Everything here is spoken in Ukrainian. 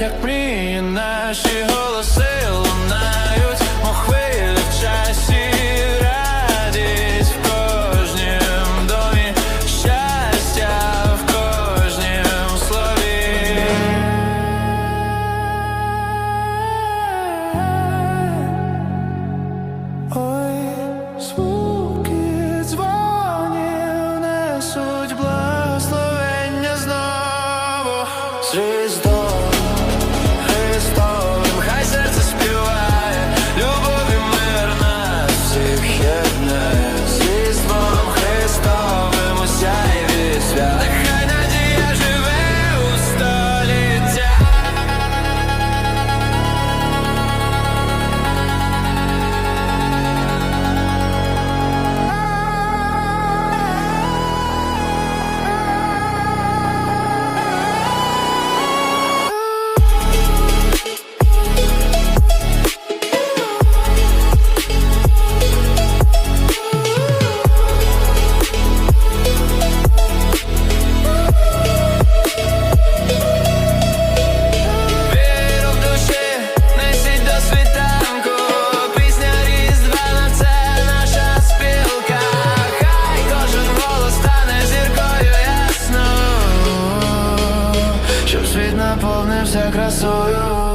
як мрії наші голоси лунають, у хвилі в часі радість в кожнім домі, щастя в кожнім слові. Ой, звуки дзвонів несуть благословення знову звізду. щоб світ наповнився красою.